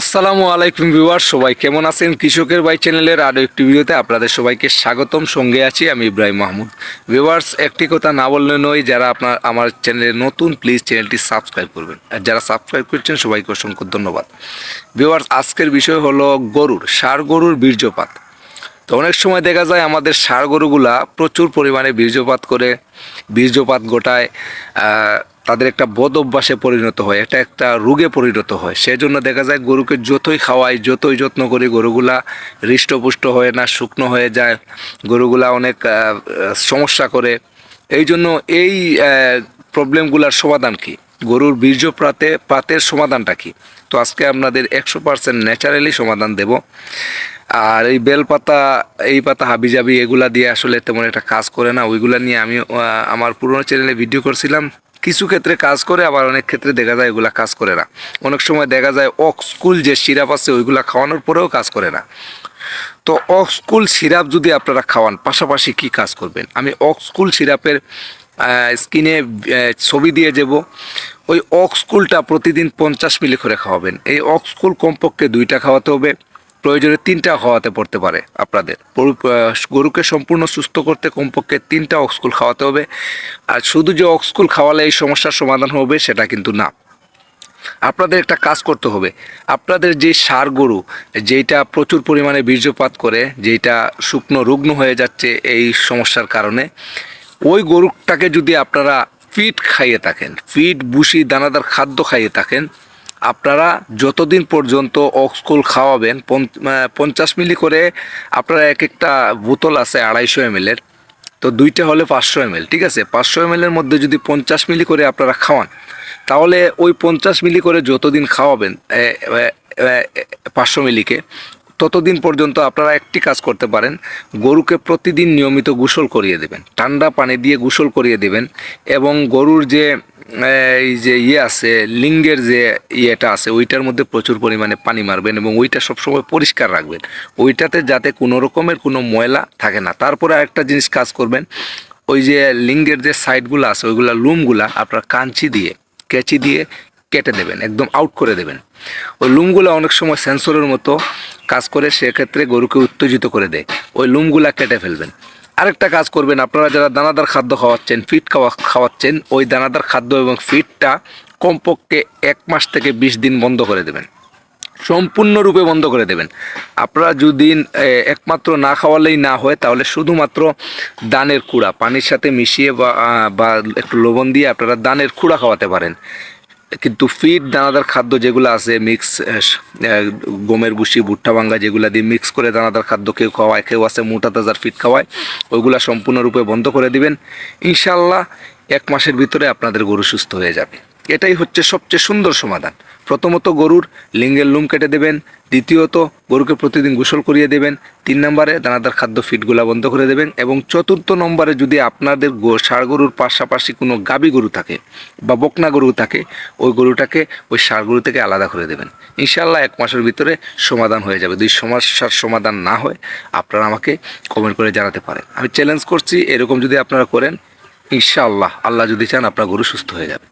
আসসালামু আলাইকুম ভিউয়ার সবাই কেমন আছেন? কৃষকের বাই চ্যানেলের আরও একটি ভিডিওতে আপনাদের সবাইকে স্বাগতম। সঙ্গে আছি আমি ইব্রাহিম মাহমুদ। ভিউয়ার্স, একটি কথা না বললে নয়, যারা আপনার আমার চ্যানেলে নতুন, প্লিজ চ্যানেলটি সাবস্ক্রাইব করবেন। আর যারা সাবস্ক্রাইব করছেন, সবাইকে অসংখ্য ধন্যবাদ। ভিউয়ার্স, আজকের বিষয় হলো গরুর, সার গরুর বীর্যপাত। তো অনেক সময় দেখা যায় আমাদের ষাঁড় গরুগুলা প্রচুর পরিমাণে বীর্যপাত করে, বীর্যপাত গোটায় তাদের একটা বদ অভ্যাসে পরিণত হয়, এটা একটা রোগে পরিণত হয়। সেজন্য দেখা যায় গরুকে যতই খাওয়াই, যতই যত্ন করি, গরুগুলা হৃষ্টপুষ্ট হয়ে না, শুকনো হয়ে যায়, গরুগুলা অনেক সমস্যা করে। এই জন্য এই প্রবলেমগুলার সমাধান কি? গরুর বীর্য প্রাতে পাতের সমাধানটা কি? তো আজকে আপনাদের একশো পার্সেন্ট ন্যাচারালি সমাধান দেব। আর এই বেল পাতা এই পাতা হাবিজাবি, এগুলা দিয়ে আসলে তেমন একটা কাজ করে না। ওইগুলা নিয়ে আমি আমার পুরোনো চ্যানেলে ভিডিও করছিলাম। কিছু ক্ষেত্রে কাজ করে, আবার অনেক ক্ষেত্রে দেখা যায় এগুলা কাজ করে না। অনেক সময় দেখা যায় অক্সকুল যে সিরাপ আছে, ওইগুলা খাওয়ানোর পরেও কাজ করে না। তো অক্সকুল সিরাপ যদি আপনারা খাওয়ান, পাশাপাশি কি কাজ করবেন? আমি অক্সকুল সিরাপের স্কিনে ছবি দিয়ে যাব ওই অক্সকুলটা প্রতিদিন পঞ্চাশ মিলি করে খাওয়াবেন। এই অক্সকুল কমপক্ষে দুইটা খাওয়াতে হবে। প্রয়োজনে তিনটা খাওয়াতে পড়তে পারে আপনাদের। গরুকে সম্পূর্ণ সুস্থ করতে কমপক্ষে তিনটা অক্সকুল খাওয়াতে হবে। আর শুধু যে অক্সকুল খাওয়ালে এই সমস্যার সমাধান হবে সেটা কিন্তু না। আপনাদের একটা কাজ করতে হবে। আপনাদের যে সার গরু যেটা প্রচুর পরিমাণে বীর্যপাত করে যেটা শুকনো রুগ্ন হয়ে যাচ্ছে এই সমস্যার কারণে, ওই গরুটাকে যদি আপনারা ফিট খাইয়ে থাকেন ফিট বুসি দানাদার খাদ্য খাইয়ে থাকেন আপনারা যতদিন পর্যন্ত অক্সকুল খাওয়াবেন পঞ্চ- পঞ্চাশ মিলি করে আপনারা এক একটা বোতল আছে আড়াইশো এম এর। তো দুইটা হলে পাঁচশো এম ঠিক আছে? পাঁচশো এম এর মধ্যে যদি পঞ্চাশ মিলি করে আপনারা খাওয়ান, তাহলে ওই পঞ্চাশ মিলি করে যতদিন খাওয়াবেন পাঁচশো মিলিকে, ততদিন পর্যন্ত আপনারা একটি কাজ করতে পারেন, গরুকে প্রতিদিন নিয়মিত গোসল করিয়ে দেবেন। ঠান্ডা পানি দিয়ে গোসল করিয়ে দেবেন এবং গরুর যে এই যে ইয়ে আছে, লিঙ্গের যে ইয়েটা আছে, ওইটার মধ্যে প্রচুর পরিমাণে পানি মারবেন এবং ওইটা সবসময় পরিষ্কার রাখবেন। ওইটাতে যাতে কোনো রকমের কোনো ময়লা থাকে না। তারপরে আরেকটা জিনিস কাজ করবেন, ওই যে লিঙ্গের যে সাইডগুলো আছে, ওইগুলা লুমগুলা আপনার কাঞ্চি দিয়ে, কেচি দিয়ে কেটে দেবেন একদম আউট করে দেবেন। ওই লুমগুলো অনেক সময় সেন্সরের মতো কাজ করে, সেক্ষেত্রে গরুকে উত্তেজিত করে দেয়। ওই লুমগুলা কেটে ফেলবেন। আরেকটা কাজ করবেন, আপনারা যারা দানাদার খাদ্য খাওয়াচ্ছেন, ফিট খাওয়া খাওয়াচ্ছেন, ওই দানাদার খাদ্য এবং ফিটটা কমপক্ষে এক মাস থেকে বিশ দিন বন্ধ করে দেবেন। সম্পূর্ণরূপে বন্ধ করে দেবেন। আপনারা যদি একমাত্র না খাওয়ালেই না হয়, তাহলে শুধুমাত্র দানের কুড়া, পানির সাথে মিশিয়ে বা একটু লবণ দিয়ে আপনারা দানের কুড়া খাওয়াতে পারেন। কিন্তু ফিড দানাদার খাদ্য যেগুলো আছে মিক্স গমের বুসি ভুট্টা ভাঙ্গা যেগুলো দিয়ে মিক্স করে দানাদার খাদ্য কেউ খাওয়ায়, কেউ আছে মোটা তাজার ফিট খাওয়ায়, ওইগুলো সম্পূর্ণরূপে বন্ধ করে দিবেন। ইনশাল্লাহ এক মাসের ভিতরে আপনাদের গরু সুস্থ হয়ে যাবে। এটাই হচ্ছে সবচেয়ে সুন্দর সমাধান। প্রথমত গরুর লিঙ্গের লুম কেটে দেবেন, দ্বিতীয়ত গরুকে প্রতিদিন গোসল করিয়ে দেবেন, তিন নম্বরে দানাদার খাদ্য ফিটগুলা বন্ধ করে দেবেন এবং চতুর্থ নম্বরে যদি আপনাদের গো- ষাঁড় গরুর পাশাপাশি কোনো গাবি গরু থাকে বা বকনা গরু থাকে, ওই গরুটাকে ওই ষাঁড় গরু থেকে আলাদা করে দেবেন। ইনশাল্লাহ এক মাসের ভিতরে সমাধান হয়ে যাবে। দুই সমস্যার সমাধান না হয়, আপনারা আমাকে কমেন্ট করে জানাতে পারেন। আমি চ্যালেঞ্জ করছি, এরকম যদি আপনারা করেন, ইনশাআল্লাহ, আল্লাহ যদি চান আপনার গরু সুস্থ হয়ে যাবে।